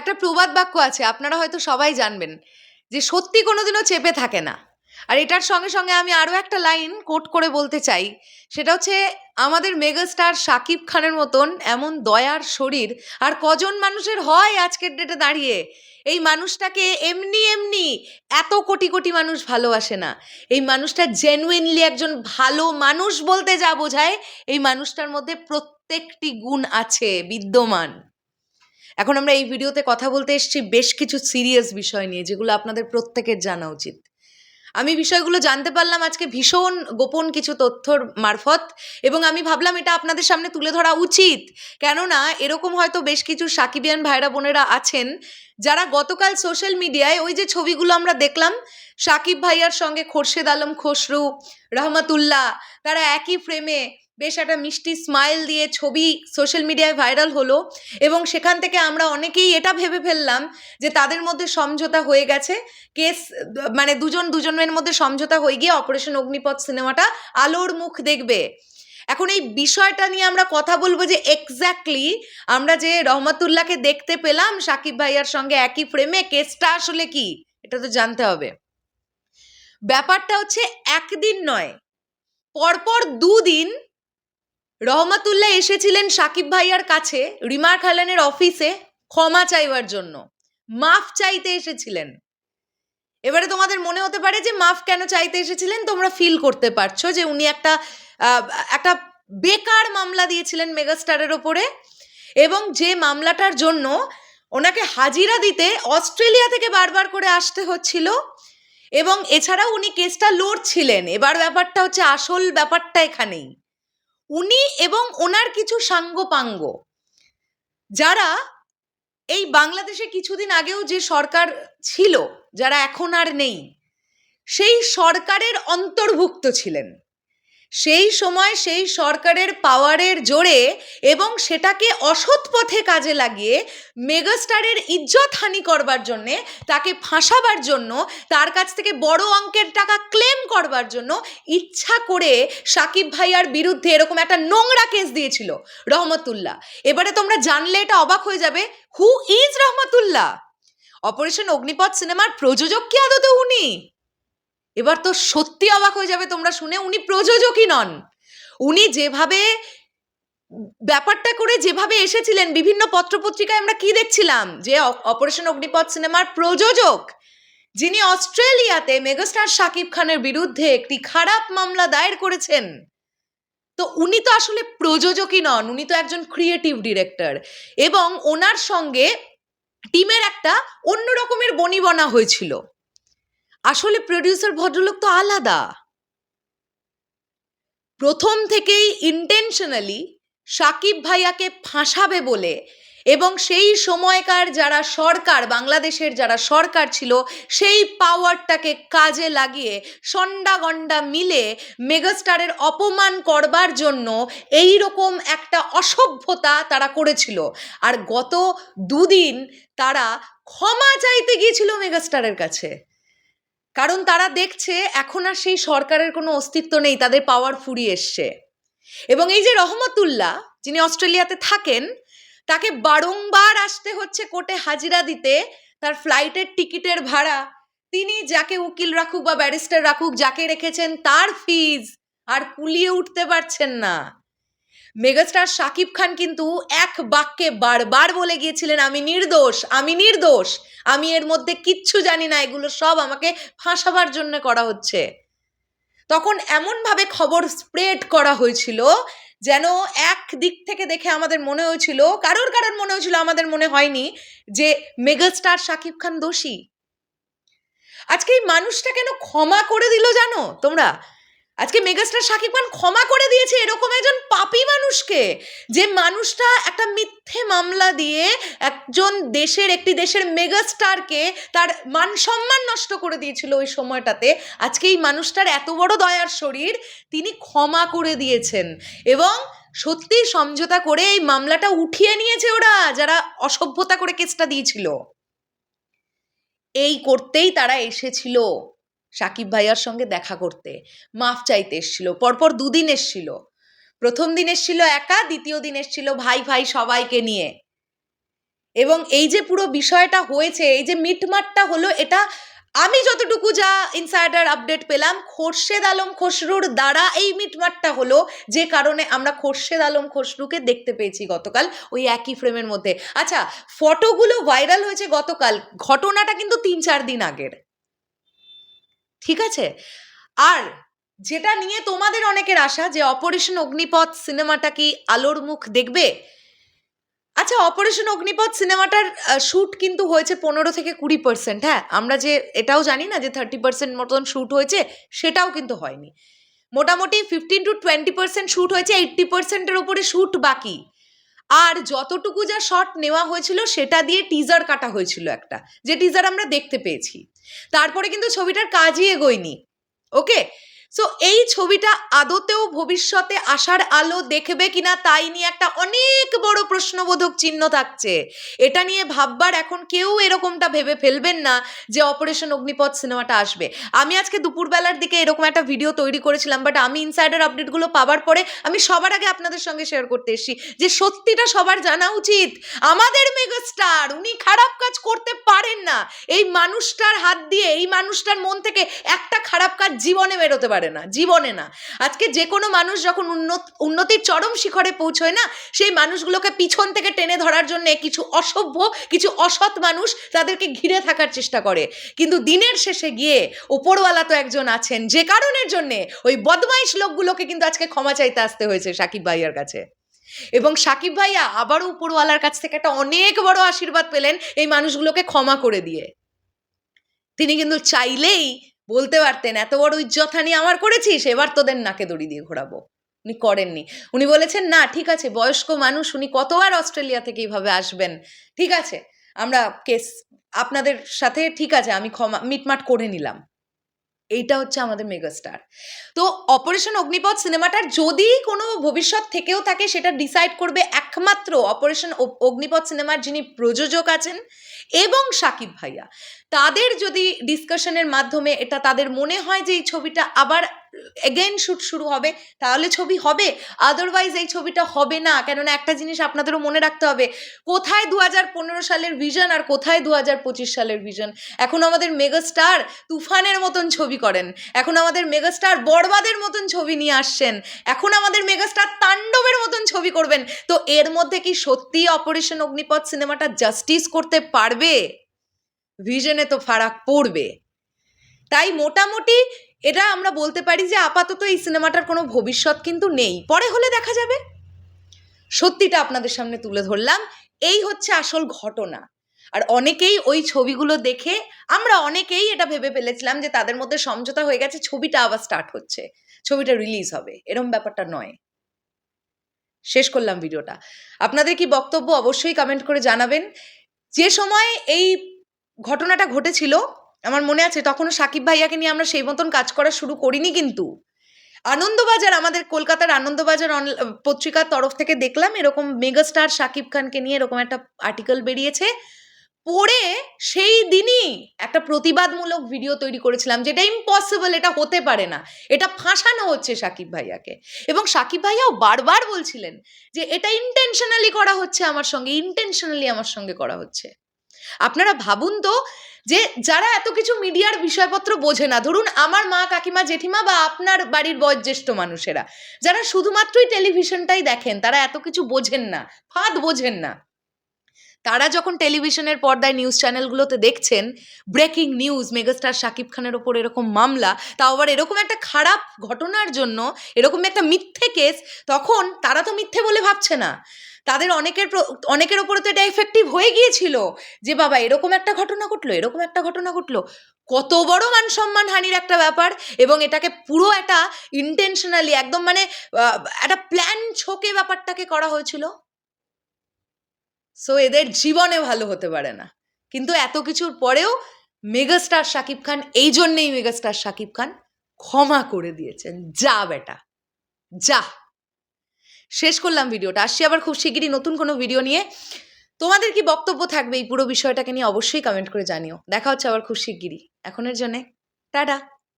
একটা প্রবাদ বাক্য আছে, আপনারা হয়তো সবাই জানবেন, যে সত্যি কোনোদিনও চেপে থাকে না। আর এটার সঙ্গে সঙ্গে আমি আরও একটা লাইন কোট করে বলতে চাই, সেটা হচ্ছে আমাদের মেগাস্টার শাকিব খানের মতন এমন দয়ার শরীর, আর কজন মানুষের হয় আজকের ডেটে দাঁড়িয়ে? এই মানুষটাকে এমনি এমনি এত কোটি কোটি মানুষ ভালোবাসে না। এই মানুষটা জেনুইনলি একজন ভালো মানুষ বলতে যা বোঝায়, এই মানুষটার মধ্যে প্রত্যেকটি গুণ আছে, বিদ্যমান। এখন আমরা এই ভিডিওতে কথা বলতে এসেছি বেশ কিছু সিরিয়াস বিষয় নিয়ে, যেগুলো আপনাদের প্রত্যেকের জানা উচিত। আমি বিষয়গুলো জানতে পারলাম আজকে ভীষণ গোপন কিছু তথ্যর মারফত এবং আমি ভাবলাম এটা আপনাদের সামনে তুলে ধরা উচিত। কেননা এরকম হয়তো বেশ কিছু সাকিবিয়ান ভাইরা বোনেরা আছেন যারা গতকাল সোশ্যাল মিডিয়ায় ওই যে ছবিগুলো আমরা দেখলাম, সাকিব ভাইয়ার সঙ্গে খোরশেদ আলম খসরু, রহমতুল্লাহ, তারা একই ফ্রেমে বেশ একটা মিষ্টি স্মাইল দিয়ে ছবি সোশ্যাল মিডিয়ায় ভাইরাল হলো এবং সেখান থেকে আমরা অনেকেই এটা ভেবে ফেললাম যে তাদের মধ্যে সমঝোতা হয়ে গেছে। কেস মানে দুজন দুজনের মধ্যে সমঝোতা হয়ে গিয়ে অপারেশন অগ্নিপথ সিনেমাটা আলোর মুখ দেখবে। এখন এই বিষয়টা নিয়ে আমরা কথা বলব যে এক্স্যাক্টলি আমরা যে রহমতুল্লাহকে দেখতে পেলাম, সাকিব ভাইয়ার সঙ্গে একই ফ্রেমে কেসটা আসলে কি, এটা তো জানতে হবে। ব্যাপারটা হচ্ছে একদিন নয়, পরপর দুদিন রহমতুল্লাহ এসেছিলেন সাকিব ভাইয়ার কাছে রিমার খালানের অফিসে ক্ষমা চাইবার জন্য। মাফ চাইতে এসেছিলেন। এবারে তোমাদের মনে হতে পারে যে মাফ কেন চাইতে এসেছিলেন? তোমরা ফিল করতে পারছ যে উনি একটা একটা বেকার মামলা দিয়েছিলেন মেগাস্টারের ওপরে এবং যে মামলাটার জন্য ওনাকে হাজিরা দিতে অস্ট্রেলিয়া থেকে বারবার করে আসতে হচ্ছিল এবং এছাড়াও উনি কেসটা লড়ছিলেন। এবার ব্যাপারটা হচ্ছে আসল ব্যাপারটা এখানেই। উনি এবং ওনার কিছু সাঙ্গপাঙ্গ। যারা এই বাংলাদেশে কিছুদিন আগেও যে সরকার ছিল, যারা এখন আর নেই, সেই সরকারের অন্তর্ভুক্ত ছিলেন। সেই সময় সেই সরকারের পাওয়ারের জোরে এবং সেটাকে অসৎ পথে কাজে লাগিয়ে মেগাস্টারের ইজ্জত হানি করবার জন্যে, তাকে ফাঁসাবার জন্য, তার কাছ থেকে বড় অঙ্কের টাকা ক্লেম করবার জন্য ইচ্ছা করে সাকিব ভাইয়ার বিরুদ্ধে এরকম একটা নোংরা কেস দিয়েছিল, রহমতুল্লাহ। এবারে তোমরা জানলে এটা অবাক হয়ে যাবে who is Rahmatullah? Operation Agnipath সিনেমার প্রযোজক কি আদতে উনি? এবার তো সত্যি অবাক হয়ে যাবে তোমরা শুনে, উনি প্রযোজকই নন। উনি যেভাবে ব্যাপারটা করে যেভাবে এসেছিলেন, বিভিন্ন পত্রপত্রিকায় আমরা কি দেখছিলাম? যে অপারেশন অগ্নিপথ সিনেমার প্রযোজক, যিনি অস্ট্রেলিয়াতে মেগাস্টার শাকিব খানের বিরুদ্ধে একটি খারাপ মামলা দায়ের করেছেন। তো উনি তো আসলে প্রযোজকই নন, উনি তো একজন ক্রিয়েটিভ ডিরেক্টর এবং ওনার সঙ্গে টিমের একটা অন্য রকমের বনিবনা হয়েছিল। আসলে প্রডিউসার ভদ্রলোক তো আলাদা। প্রথম থেকেই ইন্টেনশনালি সাকিব ভাইয়াকে ফাঁসাবে বলে এবং সেই সময়কার যারা সরকার, বাংলাদেশের যারা সরকার ছিল, সেই পাওয়ারটাকে কাজে লাগিয়ে সন্ডা গন্ডা মিলে মেগাস্টারের অপমান করবার জন্য এই রকম একটা অসভ্যতা তারা করেছিল। আর গত দুদিন তারা ক্ষমা চাইতে গিয়েছিল মেগাস্টারের কাছে। কারণ তারা দেখছে এখন আর সেই সরকারের কোনো অস্তিত্ব নেই, তাদের পাওয়ার ফুরিয়ে এসছে। এবং এই যে রহমতুল্লাহ, যিনি অস্ট্রেলিয়াতে থাকেন, তাকে বারংবার আসতে হচ্ছে কোর্টে হাজিরা দিতে, তার ফ্লাইটের টিকিটের ভাড়া, তিনি যাকে উকিল রাখুক বা ব্যারিস্টার রাখুক, যাকে রেখেছেন, তার ফিজ আর কুলিয়ে উঠতে পারছেন না। মেগাস্টার শাকিব খান কিন্তু এক বাক্যে বারবার বলে গিয়েছিলেন, আমি নির্দোষ আমি নির্দোষ, আমি এর মধ্যে কিচ্ছু জানি না, এগুলো সব আমাকে ফাঁসাবার জন্য করা হচ্ছে। তখন এমনভাবে খবর স্প্রেড করা হয়েছিল যেন এক দিক থেকে দেখে আমাদের মনে হয়েছিল, কারোর কারোর মনে হয়েছিল, আমাদের মনে হয়নি যে মেগাস্টার শাকিব খান দোষী। আজকে এই মানুষটা কেন ক্ষমা করে দিল জানো তোমরা? আজকে মেগাস্টার শাকিব খান ক্ষমা করে দিয়েছে এরকম একজন পাপী মানুষকে, যে মানুষটা একটা মিথ্যে মামলা দিয়ে একজন দেশের একটি দেশের মেগাস্টারকে তার মান সম্মান নষ্ট করে দিয়েছিল ওই সময়টাতে। আজকে এই মানুষটার এত বড় দয়ার শরীর, তিনি ক্ষমা করে দিয়েছেন। এবং সত্যি সমঝোতা করে এই মামলাটা উঠিয়ে নিয়েছে ওরা, যারা অসভ্যতা করে কেসটা দিয়েছিল। এই করতেই তারা এসেছিল। সাকিব ভাইয়ার সঙ্গে দেখা করতে। মাফ চাইতে এসছিল, পরপর দুদিন এসছিল। প্রথম দিন এসছিল একা, দ্বিতীয় দিন এসছিল ভাই ভাই সবাইকে নিয়ে। এবং এই যে পুরো বিষয়টা হয়েছে, এই যে মিটমাটটা হলো, এটা আমি যতটুকু যা ইনসাইডার আপডেট পেলাম, খোরশেদ আলম খসরুর দ্বারা এই মিটমাটটা হলো, যে কারণে আমরা খোরশেদ আলম খসরুকে দেখতে পেয়েছি গতকাল ওই একই ফ্রেমের মধ্যে। আচ্ছা ফটোগুলো ভাইরাল হয়েছে গতকাল, ঘটনাটা কিন্তু তিন চার দিন আগের। ঠিক আছে? আর যেটা নিয়ে তোমাদের অনেকের আশা যে অপারেশন অগ্নিপথ সিনেমাটা কি আলোর মুখ দেখবে? আচ্ছা অপারেশন অগ্নিপথ সিনেমাটার শ্যুট কিন্তু হয়েছে পনেরো থেকে কুড়ি পার্সেন্ট হ্যাঁ? আমরা যে এটাও জানি না যে থার্টি পার্সেন্ট মতন শ্যুট হয়েছে, সেটাও কিন্তু হয়নি। মোটামুটি fifteen to twenty percent shoot হয়েছে এইট্টি পার্সেন্টের ওপরে শ্যুট বাকি। আর যতটুকু যা শট নেওয়া হয়েছিল, সেটা দিয়ে টিজার কাটা হয়েছিল একটা, যে টিজার আমরা দেখতে পেয়েছি। তারপরে কিন্তু ছবিটার কাজই এগোয়নি ওকে সো এই ছবিটা আদতেও ভবিষ্যতে আসার আলো দেখবে কিনা তাই নিয়ে একটা অনেক বড় প্রশ্নবোধক চিহ্ন থাকছে। এটা নিয়ে ভাববার এখন কেউ এরকমটা ভেবে ফেলবেন না যে অপারেশন অগ্নিপথ সিনেমাটা আসবে। আমি আজকে দুপুরবেলার দিকে এরকম একটা ভিডিও তৈরি করেছিলাম বাট আমি ইনসাইডার আপডেটগুলো পাওয়ার পরে আমি সবার আগে আপনাদের সঙ্গে শেয়ার করতে এসেছি যে সত্যিটা সবার জানা উচিত। আমাদের মেগাস্টার উনি খারাপ কাজ করতে পারেন না। এই মানুষটার হাত দিয়ে, এই মানুষটার মন থেকে একটা খারাপ কাজ জীবনে বেরোতে পারে না, জীবনে না। আজকে যে কোনো মানুষ যখন উন্নত, উন্নতির চরম শিখরে পৌঁছয় না, সেই মানুষগুলোকে পিছন থেকে টেনে ধরার জন্য কিছু অসভ্য, কিছু অসৎ মানুষ তাদেরকে ঘিরে থাকার চেষ্টা করে। কিন্তু দিনের শেষে গিয়ে ওপরওয়ালা তো একজন আছেন, যে কারণের জন্যে ওই বদমাইশ লোকগুলোকে কিন্তু আজকে ক্ষমা চাইতে আসতে হয়েছে সাকিব ভাইয়ার কাছে। এবং সাকিব ভাইয়া আবারও উপরওয়ালার কাছ থেকে একটা অনেক বড় আশীর্বাদ পেলেন এই মানুষগুলোকে ক্ষমা করে দিয়ে। তিনি কিন্তু চাইলেই বলতে পারতেন, এত বড় ইজ্জতহানি আমার করেছিস? এবার তোদের নাকে দড়ি দিয়ে ঘোরাবো। উনি করেননি। উনি বলেছেন, না, ঠিক আছে, বয়স্ক মানুষ, উনি কতবার অস্ট্রেলিয়া থেকে এইভাবে আসবেন, ঠিক আছে? আমরা কেস আপনাদের সাথে, ঠিক আছে, আমি ক্ষমা, মিটমাট করে নিলাম। এইটা হচ্ছে আমাদের মেগাস্টার। তো অপারেশন অগ্নিপথ সিনেমাটার যদি কোনো ভবিষ্যৎ থেকেও থাকে, সেটা ডিসাইড করবে একমাত্র অপারেশন অগ্নিপথ সিনেমার যিনি প্রযোজক আছেন এবং সাকিব ভাইয়া। তাদের যদি ডিসকাশনের মাধ্যমে এটা তাদের মনে হয় যে এই ছবিটা আবার এগেইন শ্যুট শুরু হবে, তাহলে ছবি হবে? আদারওয়াইজ এই ছবিটা হবে না, কেননা একটা জিনিস আপনাদেরও মনে রাখতে হবে, কোথায় দু হাজার পনেরো সালের ভিশন আর কোথায় দু হাজার পঁচিশ সালের ভিশন এখন আমাদের মেগাস্টার তুফানের মতন ছবি করেন, এখন আমাদের মেগাস্টার বরবাদের মতন ছবি নিয়ে আসছেন, এখন আমাদের মেগাস্টার তাণ্ডবের মতন ছবি করবেন, তো এর মধ্যে কি সত্যি অপারেশন অগ্নিপথ সিনেমাটা জাস্টিস করতে পারবে? ভিশনে তো ফারাক পড়বে। তাই মোটামুটি এটা আমরা বলতে পারি যে আপাতত এই সিনেমাটার কোনো ভবিষ্যৎ কিন্তু নেই। পরে হলে দেখা যাবে। সত্যিটা আপনাদের সামনে তুলে ধরলাম। এই হচ্ছে আসল ঘটনা। আর অনেকেই ওই ছবিগুলো দেখে, আমরা অনেকেই এটা ভেবে ফেলেছিলাম যে তাদের মধ্যে সমঝোতা হয়ে গেছে, ছবিটা আবার স্টার্ট হচ্ছে। ছবিটা রিলিজ হবে। এরম ব্যাপারটা নয়। শেষ করলাম ভিডিওটা। আপনাদের কি বক্তব্য অবশ্যই কমেন্ট করে জানাবেন। যে সময় এই ঘটনাটা ঘটেছিল আমার মনে আছে, তখনও সাকিব ভাইয়াকে নিয়ে আমরা সেই মতন কাজ করা শুরু করিনি কিন্তু। আনন্দবাজার, আমাদের কলকাতার আনন্দবাজার পত্রিকার তরফ থেকে দেখলাম, এরকম মেগাস্টার সাকিব খানকে নিয়ে এরকম একটা আর্টিকেল বেরিয়েছে। পড়ে সেই দিনই একটা প্রতিবাদমূলক ভিডিও তৈরি করেছিলাম, যেটা ইম্পসিবল এটা হতে পারে না। এটা ফাঁসানো হচ্ছে সাকিব ভাইয়াকে। এবং সাকিব ভাইয়াও বারবার বলছিলেন যে, এটা ইন্টেনশনালি করা হচ্ছে আমার সঙ্গে ইন্টেনশনালি আমার সঙ্গে করা হচ্ছে। আপনারা ভাবুন তো যে যারা এত কিছু মিডিয়ার বিষয়পত্র বোঝে না, ধরুন আমার মা, কাকিমা, জেঠিমা বা আপনার বাড়ির বয়োজ্যেষ্ঠ মানুষেরা, যারা শুধুমাত্রই টেলিভিশনটাই দেখেন, তারা এত কিছু বোঝেন না, ফাঁদ বোঝেন না। তারা যখন টেলিভিশনের পর্দায় নিউজ চ্যানেলগুলোতে দেখছেন, ব্রেকিং নিউজ, মেগাস্টার শাকিব খানের ওপর এরকম মামলা, তাও আবার এরকম একটা খারাপ ঘটনার জন্য, এরকম একটা মিথ্যে কেস, তখন তারা তো মিথ্যে বলে ভাবছে না। তাদের অনেকের অনেকের ওপরে তো এটা এফেক্টিভ হয়ে গিয়েছিল যে, বাবা, এরকম একটা ঘটনা ঘটলো, এরকম একটা ঘটনা ঘটলো। কত বড় মান সম্মান হানির একটা ব্যাপার এবং এটাকে পুরো একটা ইন্টেনশনালি একদম মানে একটা প্ল্যান ছোকে ব্যাপারটাকে করা হয়েছিল। সো এদের জীবনে ভালো হতে পারে না। কিন্তু এত কিছুর পরেও মেগাস্টার শাকিব খান, এই জন্যেই মেগাস্টার শাকিব খান ক্ষমা করে দিয়েছেন। যা, বেটা, যা। শেষ করলাম ভিডিওটা। আসছি আবার খুব শিগগিরই নতুন কোনো ভিডিও নিয়ে। তোমাদের কি বক্তব্য থাকবে এই পুরো বিষয়টাকে নিয়ে অবশ্যই কমেন্ট করে জানিও। দেখা হচ্ছে আবার খুব শিগগিরই। এখনের জন্যে, টাটা।